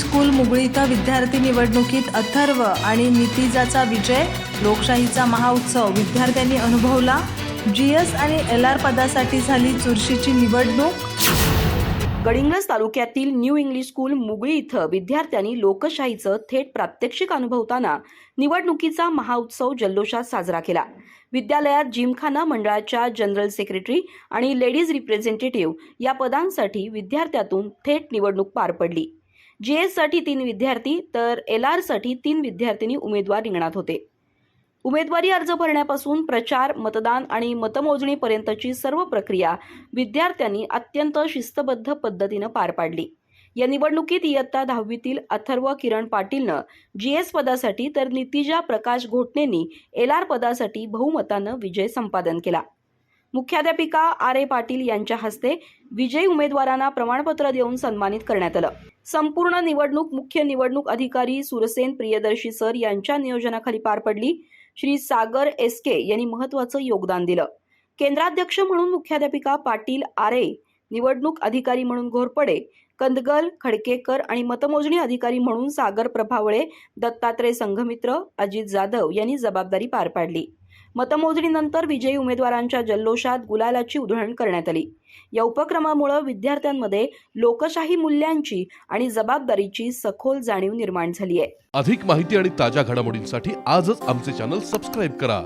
School Mugali विद्यार्थी निवडणुकीत अथर्व आणि नितिजाचा विजय लोकशाहीचा महाउत्सव विद्यार्थ्यांनी अनुभवला. जी एस आणि एल आर पदासाठी झाली चुरशीची निवडणूक. गडिंग्लज तालुक्यातील न्यू इंग्लिश स्कूल मुगळी इथं विद्यार्थ्यांनी लोकशाहीचं थेट प्रात्यक्षिक अनुभवताना निवडणुकीचा महाउत्सव जल्लोषात साजरा केला. विद्यालयात जिमखाना मंडळाच्या जनरल सेक्रेटरी आणि लेडीज रिप्रेझेंटेटिव्ह या पदांसाठी विद्यार्थ्यातून थेट निवडणूक पार पडली. जी एससाठी तीन विद्यार्थी तर एल आरसाठी तीन विद्यार्थिनी उमेदवार रिंगणात होते. उमेदवारी अर्ज भरण्यापासून प्रचार मतदान आणि मतमोजणीपर्यंतची सर्व प्रक्रिया विद्यार्थ्यांनी अत्यंत शिस्तबद्ध पद्धतीनं पार पाडली. या निवडणुकीत इयत्ता दहावीतील अथर्व किरण पाटीलनं जीएस पदासाठी तर नितिजा प्रकाश घोटणेंनी एल आर पदासाठी बहुमतानं विजय संपादन केला. मुख्याध्यापिका आर ए पाटील यांच्या हस्ते विजयी उमेदवारांना प्रमाणपत्र देऊन सन्मानित करण्यात आलं. संपूर्ण निवडणूक मुख्य निवडणूक अधिकारी सुरसेन प्रियदर्शी सर यांच्या नियोजनाखाली पार पडली. श्री सागर एस के यांनी महत्वाचं योगदान दिलं. केंद्राध्यक्ष म्हणून मुख्याध्यापिका पाटील आरे निवडणूक अधिकारी म्हणून घोरपडे कंदगल खडकेकर आणि मतमोजणी अधिकारी म्हणून सागर प्रभावळे दत्तात्रय संघमित्र अजित जाधव यांनी जबाबदारी पार पाडली. मतमोजणीनंतर विजयी उमेदवारांच्या जल्लोषात गुलालाची उधळण करण्यात आली. या उपक्रमामुळे विद्यार्थ्यांमध्ये लोकशाही मूल्यांची आणि जबाबदारीची सखोल जाणीव निर्माण झाली आहे अधिक माहिती आणि ताज्या घडामोडींसाठी आजच आमचे चॅनल सबस्क्राईब करा.